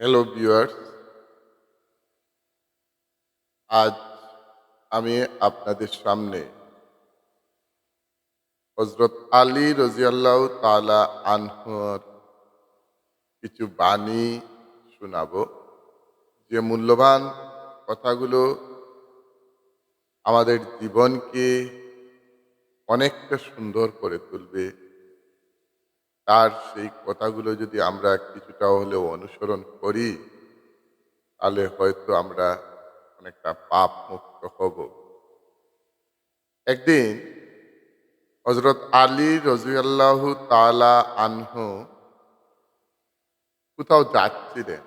Hello viewers আজ আমি আপনাদের সামনে হজরত আলী রজিয়াল্লাহ তালা আনহর কিছু বাণী শোনাবো। যে মূল্যবান কথাগুলো আমাদের জীবনকে অনেকটা সুন্দর করে তুলবে। তার সেই কথাগুলো যদি আমরা কিছুটা হলেও অনুসরণ করি, তাহলে হয়তো আমরা অনেকটা পাপ মুক্ত হব। একদিন হজরত আলী রজিয়াল্লাহ তালা আনহু কোথাও যাচ্ছিলেন।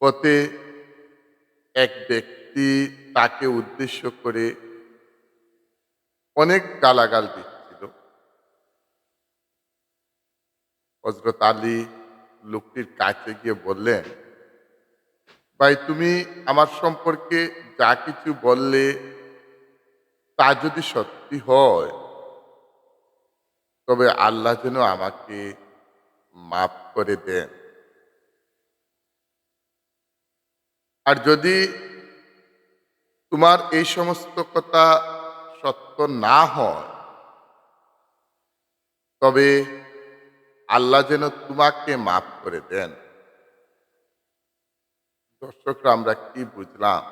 পথে এক ব্যক্তি তাকে উদ্দেশ্য করে অনেক গালাগাল দিচ্ছিল। হজরত আলী লোকটির কাছে গিয়ে বললেন, ভাই, তুমি আমার সম্পর্কে যা কিছু বললে তা যদি সত্যি হয়, তবে আল্লাহ যেন আমাকে মাফ করে দেন। আর যদি তোমার এই সমস্ত কথা সত্য না হয়, তবে আল্লাহ যেন তোমাকে মাফ করে দেন। দর্শকরা, আমরা কি বুঝলাম?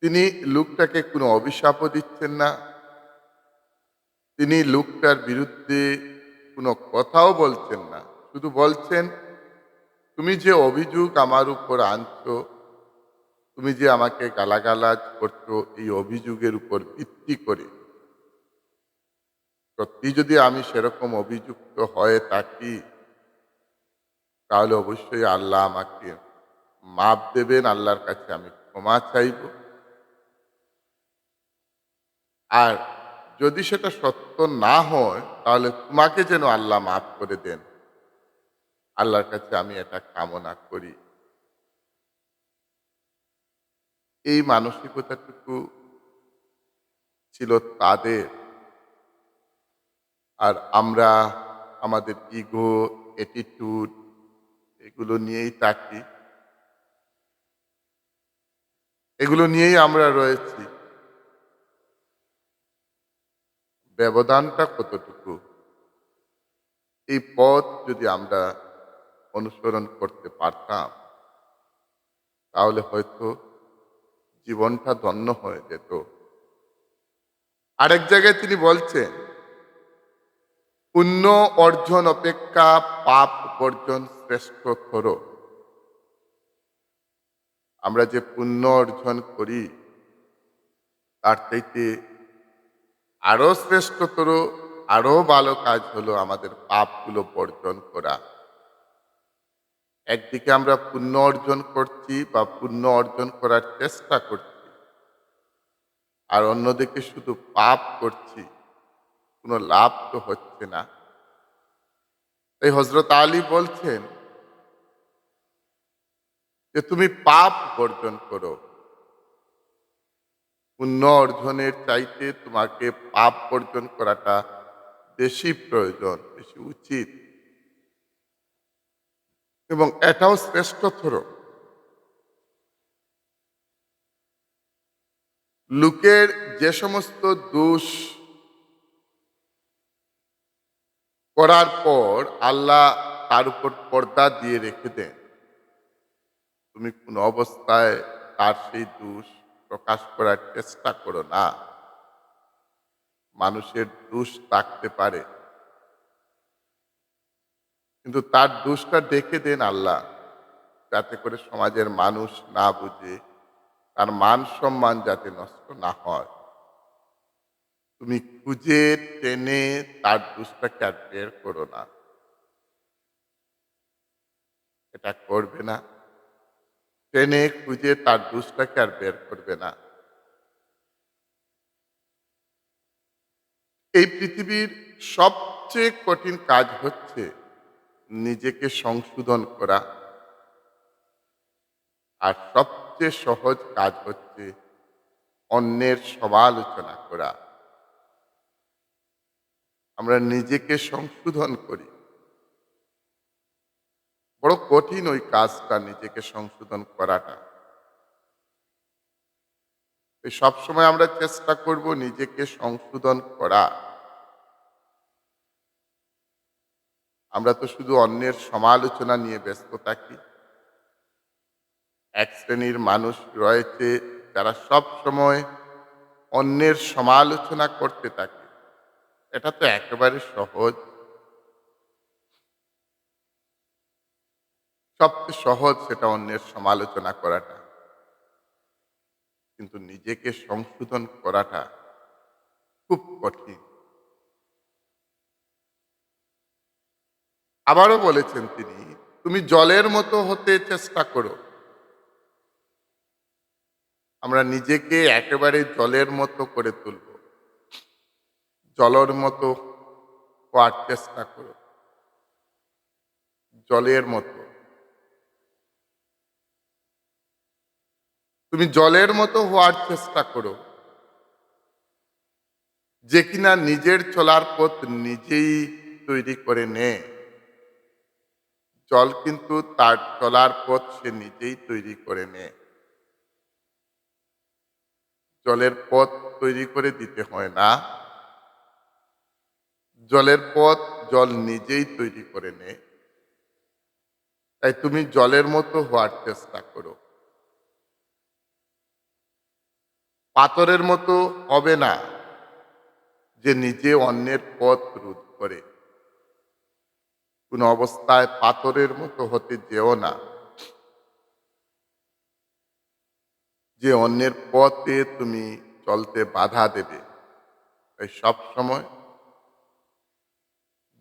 তিনি লোকটাকে কোনো অভিশাপও দিচ্ছেন না। তিনি লোকটার বিরুদ্ধে কোনো কথাও বলছেন না। শুধু বলছেন, তুমি যে অভিযোগ আমার উপর আনছো, তুমি যে আমাকে গালাগালাজ করছ, এই অভিযোগের উপর ভিত্তি করে সত্যি যদি আমি সেরকম অভিযুক্ত হয়ে থাকি, তাহলে অবশ্যই আল্লাহ আমাকে মাপ দেবেন, আল্লাহর কাছে আমি ক্ষমা চাইব। আর যদি সেটা সত্য না হয়, তাহলে তোমাকে যেন আল্লাহ মাফ করে দেন। আল্লাহর কাছে আমি এটা কামনা করি। এই মানসিকতাটুকু ছিল তাদের আর আমরা আমাদের ইগো অ্যাটিটিউড এগুলো নিয়েই থাকি। এগুলো নিয়েই আমরা রয়েছি। ব্যবধানটা কতটুকু? এই পথ যদি আমরা অনুসরণ করতে পারতাম, তাহলে হয়তো জীবনটা ধন্য হয়ে যেত। আরেক জায়গায় তিনি বলছেন পুণ্য অর্জন অপেক্ষা পাপ অর্জন শ্রেষ্ঠতর। আমরা যে পুণ্য অর্জন করি, তার চাইতে আরও শ্রেষ্ঠতর, আরও ভালো কাজ হলো আমাদের পাপগুলো বর্জন করা। একদিকে আমরা পুণ্য অর্জন করছি বা পুণ্য অর্জন করার চেষ্টা করছি, আর অন্যদিকে শুধু পাপ করছি। কোনো লাভ তো হচ্ছে না। তাই হজরত আলী বলছেন, যে তুমি পাপ বর্জন করো। পুণ্য অর্জনের চাইতে তোমাকে পাপ বর্জন করাটা বেশি প্রয়োজন, বেশি উচিত। এবং এটাও শ্রেষ্ঠতর লোকের যে সমস্ত দোষ করার পর আল্লাহ তার উপর পর্দা দিয়ে রেখে দেন। তুমি কোন অবস্থায় তার সেই দোষ প্রকাশ করার চেষ্টা করো না। মানুষের দোষ থাকতে পারে। কিন্তু তার দোষটা দেখে দেন আল্লাহ, যাতে করে সমাজের মানুষ না বুঝে, তার মান সম্মান যাতে নষ্ট না হয়। তুমি খুঁজে টেনে তার দোষটাকে আর বের করো না। এটা করবে না। টেনে খুঁজে তার দোষটাকে আর বের করবে না। এই পৃথিবীর সবচেয়ে কঠিন কাজ হচ্ছে নিজেকে সংশোধন করা। আর সবচেয়ে সহজ কাজ হচ্ছে অন্যের সমালোচনা করা। আমরা নিজেকে সংশোধন করি। বড় কঠিন ওই কাজটা নিজেকে সংশোধন করাটা। সবসময় আমরা চেষ্টা করব নিজেকে সংশোধন করা। আমরা তো শুধু অন্যের সমালোচনা নিয়ে ব্যস্ত থাকি। এক শ্রেণির মানুষ রয়েছে যারা সব সময় অন্যের সমালোচনা করতে থাকে। এটা তো একেবারে সহজ। সবচেয়ে সহজ সেটা অন্যের সমালোচনা করাটা। কিন্তু নিজেকে সংশোধন করাটা খুব কঠিন। আবারও বলেছেন তিনি, তুমি জলের মতো হতে চেষ্টা করো। আমরা নিজেকে একেবারে জলের মতো করে তুলব। জলের মতো হওয়ার চেষ্টা করো। জলের মতো। তুমি জলের মতো হওয়ার চেষ্টা করো। যে কিনা নিজের চলার পথ নিজেই তৈরি করে নেয় জল কিন্তু তার চলার পথ সে নিজেই তৈরি করে নেয় জলের পথ তৈরি করে দিতে হয় না। জলের পথ জল নিজেই তৈরি করে নেয়। তাই তুমি জলের মতো হওয়ার চেষ্টা করো। পাথরের মতো হবে না যে নিজে অন্যের পথ রোধ করে। কোন অবস্থায় পাথরের মতো হতে যেও না। যে অন্যের পথে তুমি চলতে বাধা দেবে। তাই সব সময়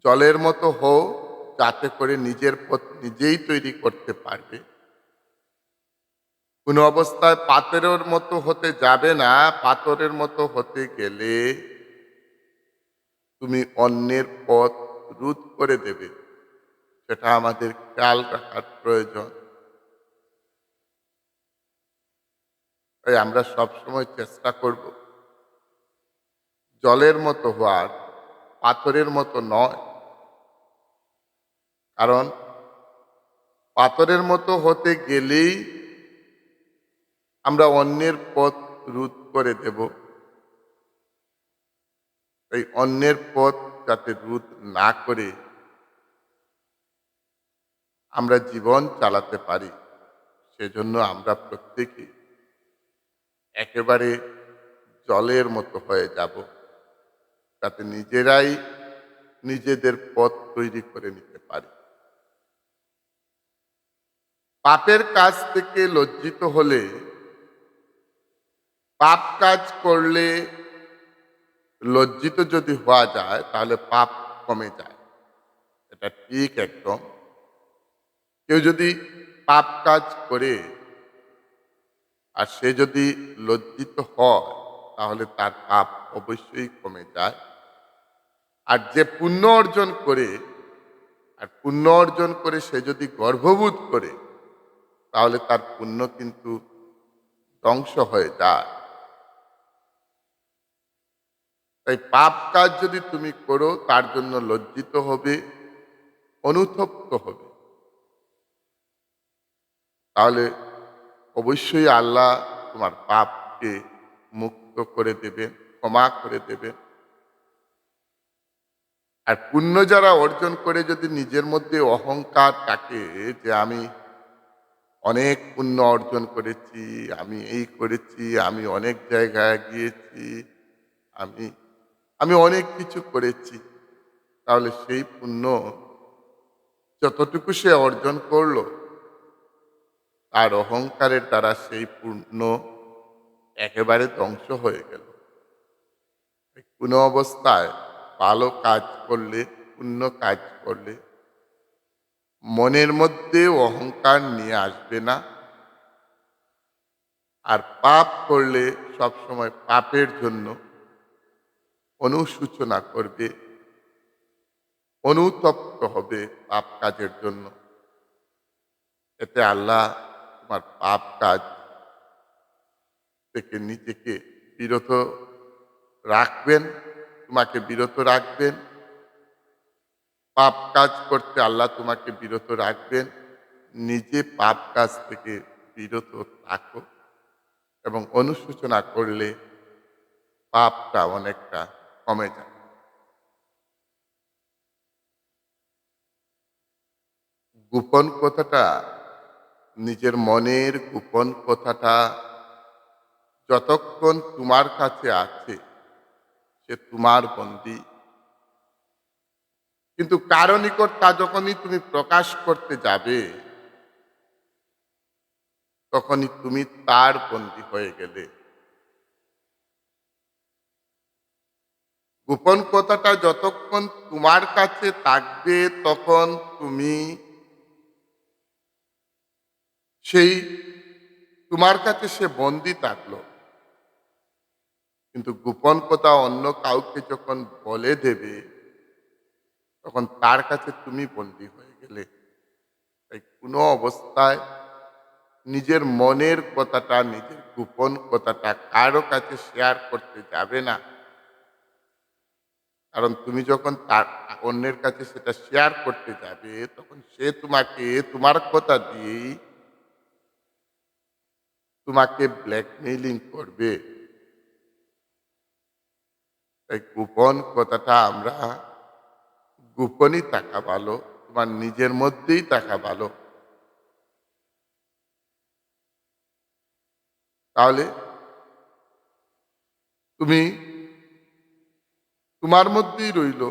জলের মতো হও যাতে করে নিজের পথ নিজেই তৈরি করতে পারবে। কোন অবস্থায় পাথরের মতো হতে যাবে না, পাথরের মতো হতে গেলে তুমি অন্যের পথ রোধ করে দেবে। সেটা আমাদের খেয়াল রাখার প্রয়োজন। তাই আমরা সবসময় চেষ্টা করব। জলের মতো হওয়ার, পাথরের মতো নয় কারণ পাথরের মতো হতে গেলেই আমরা অন্যের পথ রোধ করে দেব। এই অন্যের পথ যাতে রোধ না করে আমরা জীবন চালাতে পারি, সেজন্য আমরা প্রত্যেকে একেবারে জলের মতো হয়ে যাব, যাতে নিজেরাই নিজেদের পথ তৈরি করে নিতে পারি। পাপের কাজ থেকে লজ্জিত হলে, পাপ কাজ করলে লজ্জিত যদি হওয়া যায়, তাহলে পাপ কমে যায়। এটা ঠিক একদম। কেউ যদি পাপ কাজ করে আর সে যদি লজ্জিত হয়, তাহলে তার পাপ অবশ্যই কমে যায়। আর যে পুণ্য অর্জন করে, আর পুণ্য অর্জন করে সে যদি গর্ভবোধ করে তাহলে তার পুণ্য কিন্তু ধ্বংস হয়ে যায়। তাই পাপ কাজ যদি তুমি করো, তার জন্য লজ্জিত হবে, অনুতপ্ত হবে। তাহলে অবশ্যই আল্লাহ তোমার পাপকে মুক্ত করে দেবেন, ক্ষমা করে দেবেন। আর পুণ্য যারা অর্জন করে যদি নিজের মধ্যে অহংকার থাকে যে আমি অনেক পুণ্য অর্জন করেছি, আমি এই করেছি, আমি অনেক জায়গায় গিয়েছি, আমি আমি অনেক কিছু করেছি। তাহলে সেই পুণ্য যতটুকু সে অর্জন করল, তার অহংকারের দ্বারা সেই পুণ্য একেবারে ধ্বংস হয়ে গেল। কোনো অবস্থায় ভালো কাজ করলে, পুণ্য কাজ করলে মনের মধ্যে অহংকার নিয়ে আসবে না। আর পাপ করলে সবসময় পাপের জন্য অনুসূচনা করবে, অনুতপ্ত হবে পাপ কাজের জন্য। এতে আল্লাহ তোমার পাপ কাজ থেকে নিজেকে বিরত রাখবেন, তোমাকে বিরত রাখবেন। পাপ কাজ করতে আল্লাহ তোমাকে বিরত রাখবেন। নিজে পাপ কাজ থেকে বিরত থাকো এবং অনুশোচনা করলে পাপটা অনেকটা কমে যায় গোপন কথাটা, নিজের মনের গোপন কথাটা যতক্ষণ তোমার কাছে আছে, সে তোমার বন্দি কিন্তু কারও নিকট তা যখনই তুমি প্রকাশ করতে যাবে, তখনই তুমি তার বন্দি হয়ে গেলে। গোপন কথাটা যতক্ষণ তোমার কাছে থাকবে, তখন তুমি সেই, তোমার কাছে সে বন্দি থাকল। কিন্তু গোপন কথা অন্য কাউকে যখন বলে দেবে তখন তার কাছে তুমি বন্দী হয়ে গেলে, তাই কোনো অবস্থায় নিজের মনের কথাটা, নিজের গোপন কথাটা কারও কাছে শেয়ার করতে যাবে না। কারণ তুমি যখন তার, অন্যের কাছে সেটা শেয়ার করতে যাবে, তখন সে তোমাকে, তোমার কথা দিয়েই তোমাকে ব্ল্যাকমেইলিং করবে। তাই গোপন কথাটা আমরা গোপনই থাকা ভালো, তোমার নিজের মধ্যেই থাকা ভালো। তাহলে তুমি তোমার মধ্যেই রইল,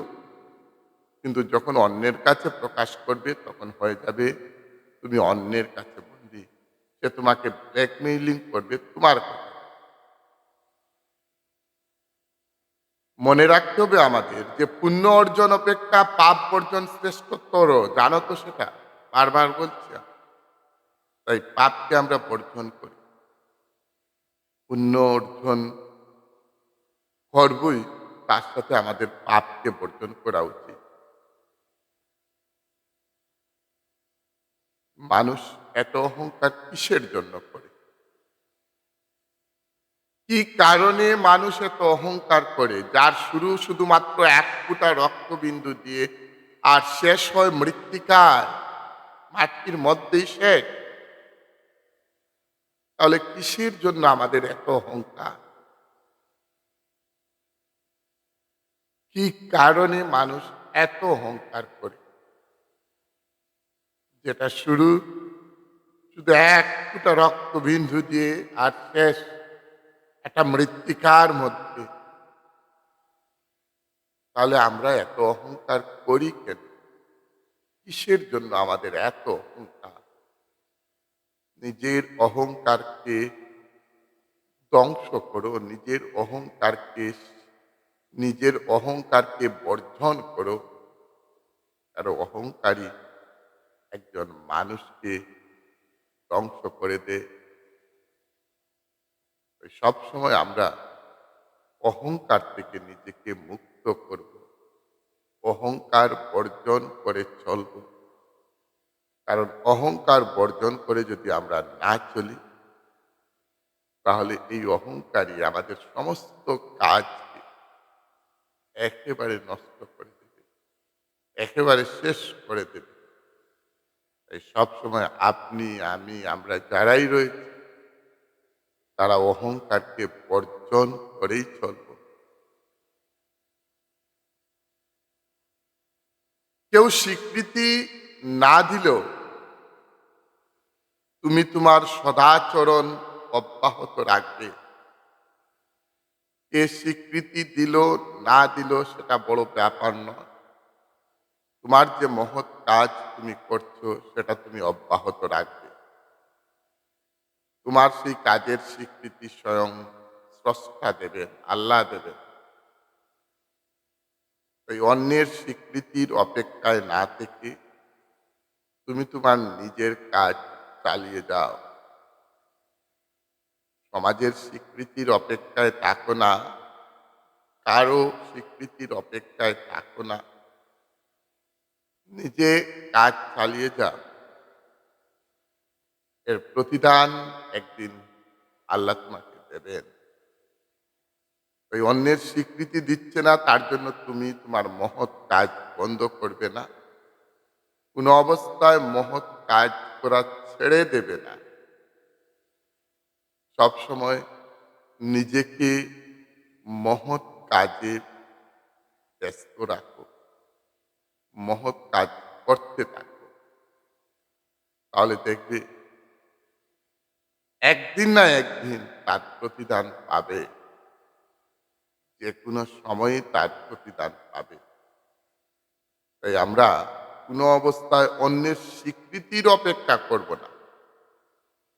কিন্তু যখন অন্যের কাছে প্রকাশ করবে, তখন হয়ে যাবে তুমি অন্যের কাছে বন্দি। সে তোমাকে ব্ল্যাকমেইলিং করবে, তোমার কথা। মনে রাখতে হবে আমাদের যে পুণ্য অর্জন অপেক্ষা পাপ অর্জন শ্রেষ্ঠতর জানো তো সেটা? বারবার বলছি তাই পাপকে আমরা বর্জন করি। পুণ্য অর্জন করবই, তার সাথে আমাদের পাপকে বর্জন করা উচিত। মানুষ এত অহংকার কিসের জন্য করে? কি কারণে মানুষ এত অহংকার করে? যার শুরু শুধুমাত্র এক ফুটা রক্তবিন্দু দিয়ে, আর শেষ হয় মৃত্তিকার মাটির মধ্যেই শেষ। তাহলে কিসের জন্য আমাদের এত অহংকার? কি কারণে মানুষ এত অহংকার করে? যেটা শুরু শুধু এক ফুটা রক্তবিন্দু দিয়ে, আর শেষ একটা মৃত্তিকার মধ্যে। তাহলে আমরা এত অহংকার করি কেন? কিসের জন্য আমাদের এত অহংকার? নিজের অহংকারকে ধ্বংস করো, নিজের অহংকারকে নিজের অহংকারকে বর্জন করো। আর অহংকারী একজন মানুষকে ধ্বংস করে দেয় সব সময় আমরা অহংকার থেকে নিজেকে মুক্ত করব। অহংকার বর্জন করে চলব। কারণ অহংকার বর্জন করে যদি আমরা না চলি, তাহলে এই অহংকারই আমাদের সমস্ত কাজকে একেবারে নষ্ট করে দেবে, একেবারে শেষ করে দেবে। সবসময় আপনি, আমি, আমরা যারাই রয়েছি তারা অহংকারকে বর্জন করেই চলব। কেউ স্বীকৃতি না দিলেও তুমি তোমার সদাচরণ অব্যাহত রাখবে। কে স্বীকৃতি দিল, না দিল সেটা বড় ব্যাপার নয়। তোমার যে মহৎ কাজ তুমি করছ, সেটা তুমি অব্যাহত রাখবে। তোমার সেই কাজের স্বীকৃতি স্বয়ং স্রষ্টা দেবেন, আল্লাহ দেবেন। ওই অন্যের স্বীকৃতির অপেক্ষায় না থেকে তুমি তোমার নিজের কাজ চালিয়ে যাও। সমাজের স্বীকৃতির অপেক্ষায় থাকো না, কারও স্বীকৃতির অপেক্ষায় থাকো না। নিজে কাজ চালিয়ে যাও। এর প্রতিদান একদিন আল্লাহ তোমাকে দেবেন। ওই অন্যের স্বীকৃতি দিচ্ছে না, তার জন্য তুমি তোমার মহৎ কাজ বন্ধ করবে না। কোনো অবস্থায় মহৎ কাজ করা ছেড়ে দেবে না। সব সময় নিজেকে মহৎ কাজে ব্যস্ত রাখো, মহৎ কাজ করতে থাকো। তাহলে দেখবে একদিন না একদিন তার প্রতিদান পাবে। যে কোনো সময়ে তার প্রতিদান পাবে। তাই আমরা কোনো অবস্থায় অন্যের স্বীকৃতির অপেক্ষা করব না।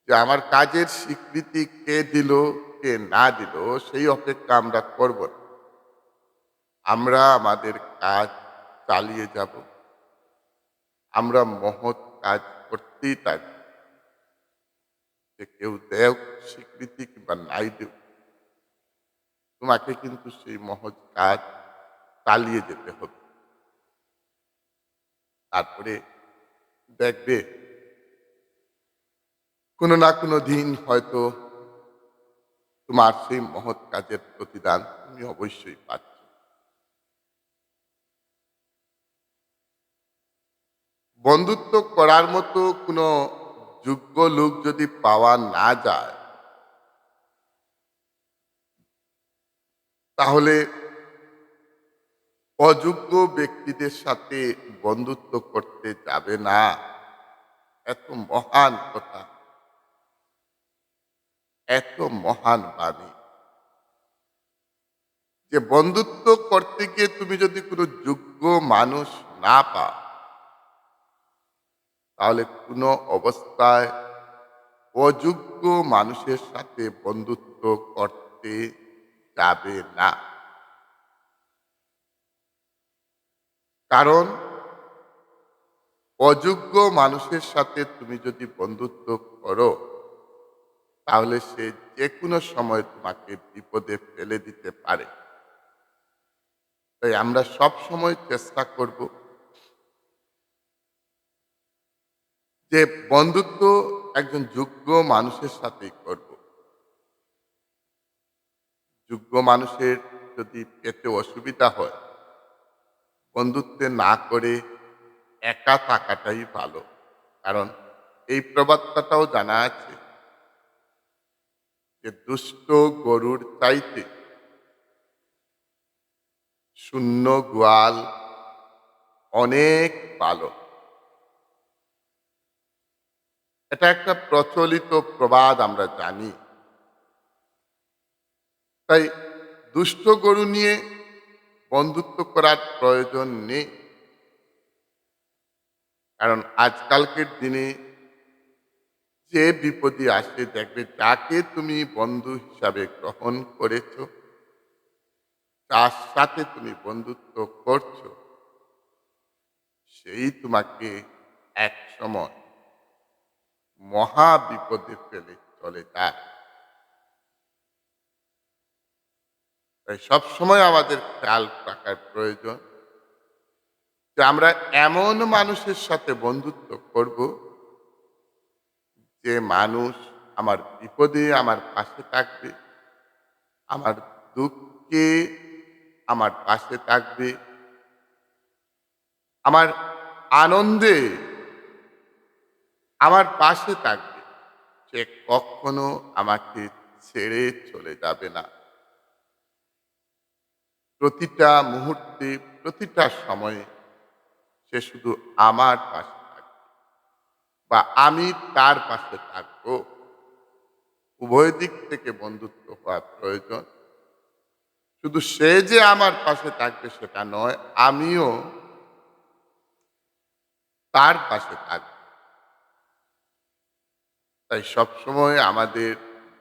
যে আমার কাজের স্বীকৃতি কে দিল, কে না দিল, সেই অপেক্ষা আমরা করব না। আমরা আমাদের কাজ চালিয়ে যাব। আমরা মহৎ কাজ করতেই থাকব যে কেউ দেও স্বীকৃতি কিংবা নাই দেও। তোমাকে কিন্তু সেই মহৎ কাজ চালিয়ে যেতে হবে। তারপরে দেখবে কোনো না কোনো দিন হয়তো তোমার সেই মহৎ কাজের প্রতিদান তুমি অবশ্যই পাচ্ছ। বন্ধুত্ব করার মতো কোনো যোগ্য লোক যদি পাওয়া না যায়, তাহলে অযোগ্য ব্যক্তিদের সাথে বন্ধুত্ব করতে যাবে না। এত মহান কথা। এত মহান বাণী। যে বন্ধুত্ব করতে গিয়ে তুমি যদি কোনো যোগ্য মানুষ না পাও তাহলে কোনো অবস্থায় অযোগ্য মানুষের সাথে বন্ধুত্ব করতে যাবে না। কারণ অযোগ্য মানুষের সাথে তুমি যদি বন্ধুত্ব করো, তাহলে সে যে কোনো সময় তোমাকে বিপদে ফেলে দিতে পারে। তাই আমরা সব সময় চেষ্টা করব যে বন্ধুত্ব একজন যোগ্য মানুষের সাথেই করব। যোগ্য মানুষের যদি পেতে অসুবিধা হয়, বন্ধুত্বে না করে একা থাকাটাই ভালো। কারণ এই প্রবাদটাও জানা আছে যে দুষ্ট গরুর চাইতে শূন্য গোয়াল অনেক ভালো। এটা একটা প্রচলিত প্রবাদ আমরা জানি। তাই দুষ্ট গরু নিয়ে বন্ধুত্ব করার প্রয়োজন নেই। কারণ আজকালকের দিনে যে বিপদে আসে, দেখবে যাকে তুমি বন্ধু হিসাবে গ্রহণ করেছ, তার সাথে তুমি বন্ধুত্ব করছ, সেই তোমাকে এক সময় মহা বিপদে ফেলে চলে যায় তাই সবসময় আমাদের খেয়াল রাখার প্রয়োজন যে আমরা এমন মানুষের সাথে বন্ধুত্ব করব যে মানুষ আমার বিপদে আমার পাশে থাকবে, আমার দুঃখে আমার পাশে থাকবে, আমার আনন্দে আমার পাশে থাকবে। সে কখনো আমাকে ছেড়ে চলে যাবে না। প্রতিটা মুহূর্তে, প্রতিটা সময়ে সে শুধু আমার পাশে থাকবে বা আমি তার পাশে থাকব। উভয় দিক থেকে বন্ধুত্ব হওয়া প্রয়োজন। শুধু সে যে আমার পাশে থাকবে সেটা নয়, আমিও তার পাশে থাকব। তাই সবসময় আমাদের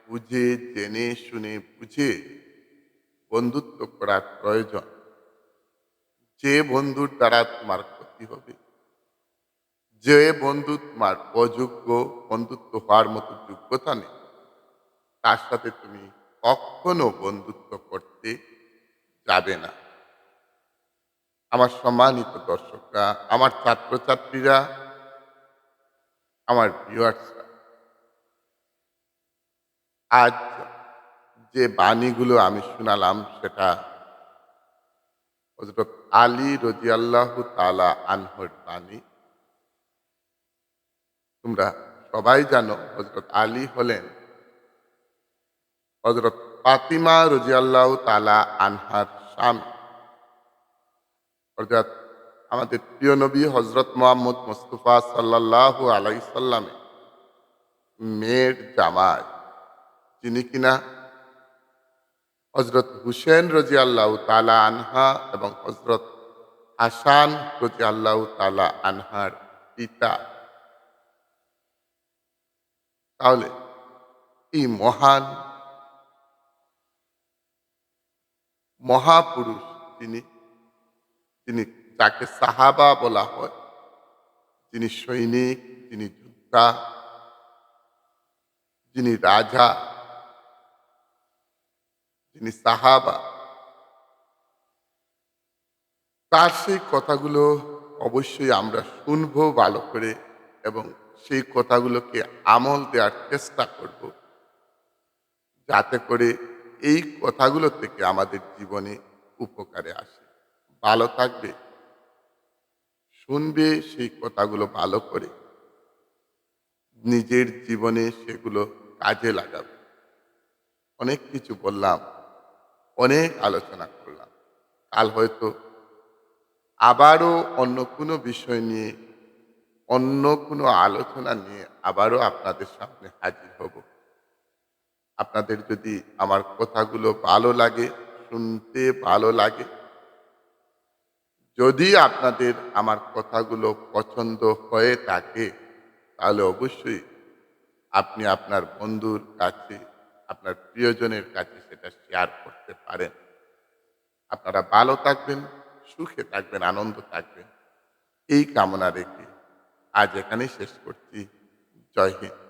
বুঝে, জেনে, শুনে, বুঝে বন্ধুত্ব করার প্রয়োজন। যে বন্ধুর দ্বারা তোমার ক্ষতি হবে, যে বন্ধু তোমার অযোগ্য বন্ধুত্ব হওয়ার মতো যোগ্যতা নেই, তার সাথে তুমি কখনো বন্ধুত্ব করতে যাবে না। আমার সম্মানিত দর্শকরা, আমার ছাত্রছাত্রীরা, আমার ভিউয়ার্সরা আজ যে বাণীগুলো আমি শোনালাম সেটা হজরত আলী রজিয়াল্লাহ তালা আনহর বাণী। তোমরা সবাই জানো হজরত আলী হলেন হজরত ফাতিমা রজিয়াল্লাহ তালা আনহার স্বামী। অর্থাৎ আমাদের প্রিয় নবী হজরত মোহাম্মদ মুস্তফা সাল্লাহ আলাই সাল্লামে মেয়ের জামাই। যিনি কিনা? হজরত হুসেন রাজি আল্লাহ তালা আনহা এবং হজরত হাসান রাজি আল্লাহ তালা আনহার পিতা। তাহলে এই মহান? মহাপুরুষ তিনি। তিনি তাকে সাহাবা বলা হয় যিনি সৈনিক যিনি যোদ্ধা, যিনি রাজা যিনি সাহাবা, তার সেই কথাগুলো অবশ্যই আমরা শুনব ভালো করে এবং সেই কথাগুলোকে আমল দেওয়ার চেষ্টা করব। যাতে করে এই কথাগুলো থেকে আমাদের জীবনে উপকারে আসে। ভালো থাকবে, শুনবে সেই কথাগুলো ভালো করে, নিজের জীবনে সেগুলো কাজে লাগাবে। অনেক কিছু বললাম। অনেক আলোচনা করলাম। কাল হয়তো আবারও অন্য কোনো বিষয় নিয়ে, অন্য কোনো আলোচনা নিয়ে আবারও আপনাদের সামনে হাজির হব। আপনাদের যদি আমার কথাগুলো ভালো লাগে, শুনতে ভালো লাগে, যদি আপনাদের আমার কথাগুলো পছন্দ হয়ে থাকে, তাহলে অবশ্যই আপনি আপনার বন্ধুর কাছে আপনার প্রিয়জনের কাছে সেটা শেয়ার করতে পারেন। আপনারা ভালো থাকবেন, সুখে থাকবেন, আনন্দ থাকবেন। এই কামনা রেখে আজ এখানেই শেষ করছি। জয় হিন্দ।